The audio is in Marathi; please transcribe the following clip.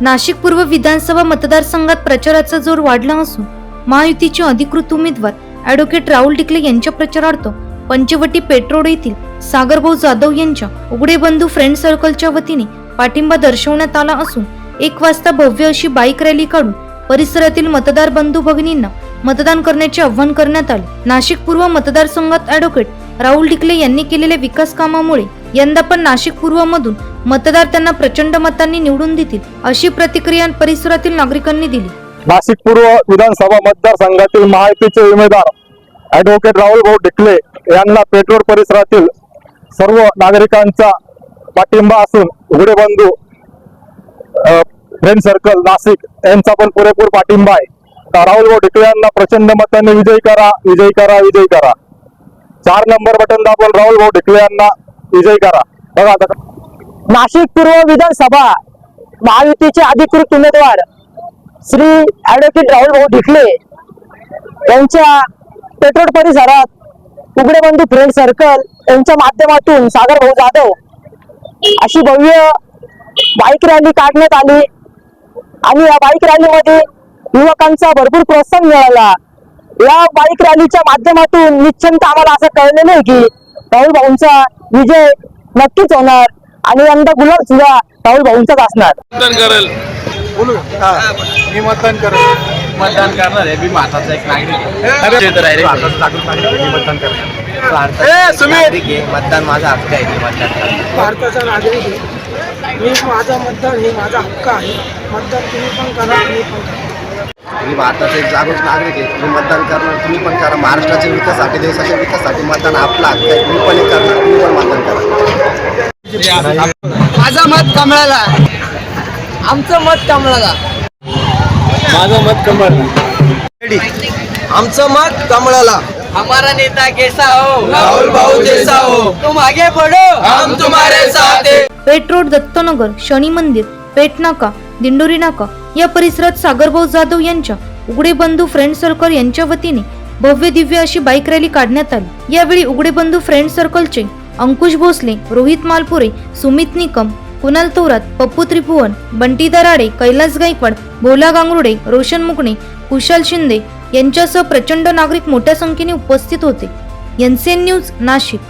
नाशिक पूर्व विधानसभा मतदारसंघात प्रचाराचा जोर वाढला असून महायुतीचे अधिकृत उमेदवार ॲडव्होकेट राहुल टिकले यांच्या प्रचारार्थ पंचवटी पेट्रोड येथील सागरभाऊ जाधव यांच्या उघडे बंधू फ्रेंड सर्कलच्या वतीने पाठिंबा दर्शवण्यात आला असून एक वाजता भव्य अशी बाईक रॅली काढून परिसरातील मतदार बंधू भगिनींना मतदान करण्याचे आवाहन करण्यात आले. नाशिक पूर्व मतदारसंघात ॲडव्होकेट राहुल टिकले यांनी केलेल्या विकास कामामुळे यंदा पण नाशिक पूर्व मधून मतदार त्यांना प्रचंड मतांनी निवडून देतील अशी प्रतिक्रिया परिसरातील नागरिकांनी दिली. नाशिक पूर्व विधानसभा मतदारसंघातील महायुतीचे उमेदवार ऍडव्होकेट राहुल भाऊ ढिकले यांना पेट्रोल परिसरातील सर्व नागरिकांचा पाठिंबा असून उघडे बंधू फ्रेंड सर्कल नाशिक यांचा पण पुरेपूर पाठिंबा आहे. तर राहुल भाऊ ढिकले यांना प्रचंड मतांनी विजयी करा विजयी करा विजयी करा. चार नंबर बटन दाबून राहुल भाऊ ढिकले यांना विजयी करा. बघा आता. नाशिक पूर्व विधानसभा महायुतीचे अधिकृत उमेदवार श्री ऍडव्होकेट राहुल भाऊ ढिकले यांच्या पेट्रोल परिसरात उघडे बंधू फ्रेंड सर्कल यांच्या माध्यमातून सागर भाऊ जाधव अशी भव्य बाईक रॅली काढण्यात आली. आणि या बाईक रॅलीमध्ये युवकांचा भरपूर प्रोत्साहन मिळाला. या बाईक रॅलीच्या माध्यमातून निश्चिंत आम्हाला असं कळलेलं आहे की राहुल भाऊंचा विजय नक्कीच होणार आणि यंदा गुलाब सुद्धा राहुल भाऊंचाच असणार. मतदान करेल. मी मतदान करेन मतदान करणार आहे. मी भारताचा एक नागरिक आहे. मतदान माझा हक्क आहे. ते मतदान. भारताचा नागरिक आहे. मी माझा मतदान हे माझा हक्क आहे. मतदान तुम्ही पण करा तुम्ही पण करा. मी भारताचा एक जागरूक नागरिक आहे. तुम्ही मतदान करणार तुम्ही पण करा. महाराष्ट्राच्या विकासासाठी देशाच्या विकासासाठी मतदान आपला हक्क आहे. तुम्ही पण हे करणार तुम्ही पण मतदान करा. माझं मत कमळाला. आमचं मत कमळाला. माझं मत कमळ आमचं मत कमळाला. हमारा नेता कैसा हो? राहुल भाऊ जैसा हो. तुम आगे बढ़ो। हम तुम्हारे साथ हैं. पेठ रोड दत्तनगर शनी मंदिर पेठ नाका दिंडोरी नाका या परिसरात सागरभाऊ जाधव यांच्या उघडे बंधू फ्रेंड सर्कल यांच्या वतीने भव्य दिव्य अशी बाईक रॅली काढण्यात आली. यावेळी उघडे बंधू फ्रेंड सर्कलचे अंकुश भोसले रोहित मालपुरे सुमित निकम कुणाल थोरात पप्पू त्रिभुवन बंटी दराडे कैलास गायकवाड भोला गांगरुडे रोशन मुकणे कुशाल शिंदे यांच्यासह प्रचंड नागरिक मोठ्या संख्येने उपस्थित होते. NCN news Nashik.